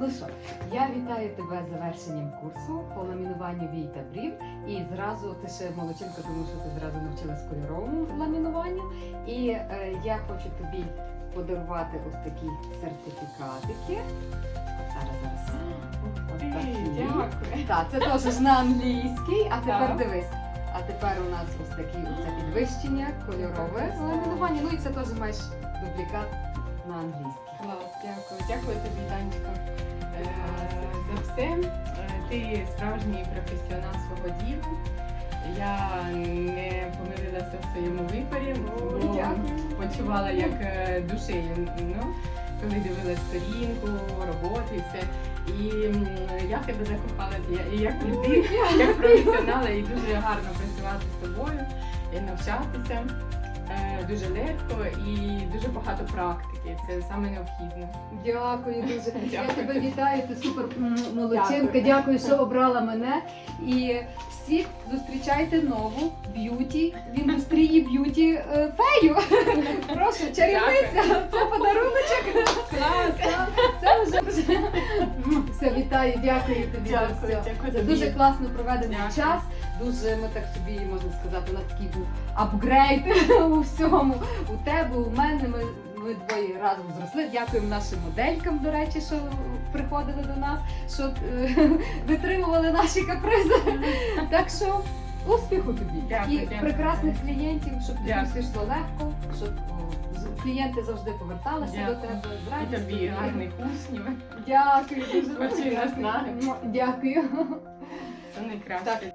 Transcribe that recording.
Ну що, я вітаю тебе з завершенням курсу по ламінуванню вій та брів. І зразу ти ще молодчинка, тому що ти зразу навчилась кольоровому ламінуванню. І е, я хочу тобі подарувати ось такі сертифікатики. Зараз, зараз. Ось такі. Дякую. Так, це теж на англійський, а тепер Так. дивись. А тепер у нас ось такі оце підвищення, кольорове ламінування. Ну і це теж маєш дублікат на англійський. Клас, дякую. Дякую тобі, Танечка, за все. Е, Ти справжній професіонал свого діла. Я не помилилася в своєму виборі, бо почувала як е, душею. Ну, коли дивилась сторінку, роботи і все. І я в тебе закохалася і як людина, як професіонала, і дуже гарно працювати з тобою і навчатися. Е, Дуже легко і дуже багато практики. Це саме необхідне. Дякую дуже. Я тебе вітаю, ти супер молодчинка. Дякую. Дякую, що обрала мене. І всі зустрічайте нову б'юті в індустрії б'юті е, фею. Прошу, чарівниця, це подаруночок. Дякую тобі за Дякую, все. дякую Це тобі. дуже класно проведений Дякую. час. Дуже ми так собі можна сказати, у нас такий був апгрейд у всьому. У тебе, у мене. Ми, ми двоє разом зросли. Дякуємо нашим моделькам, до речі, що приходили до нас, що е, витримували наші капризи. Так що успіху тобі Дякую, і дякую. прекрасних клієнтів, щоб тобі Дякую. все йшло легко, щоб о, клієнти завжди поверталися до тебе з І радістю. тобі гарних уснів. Дякую дуже. Наснаги. Дякую. Це найкраще.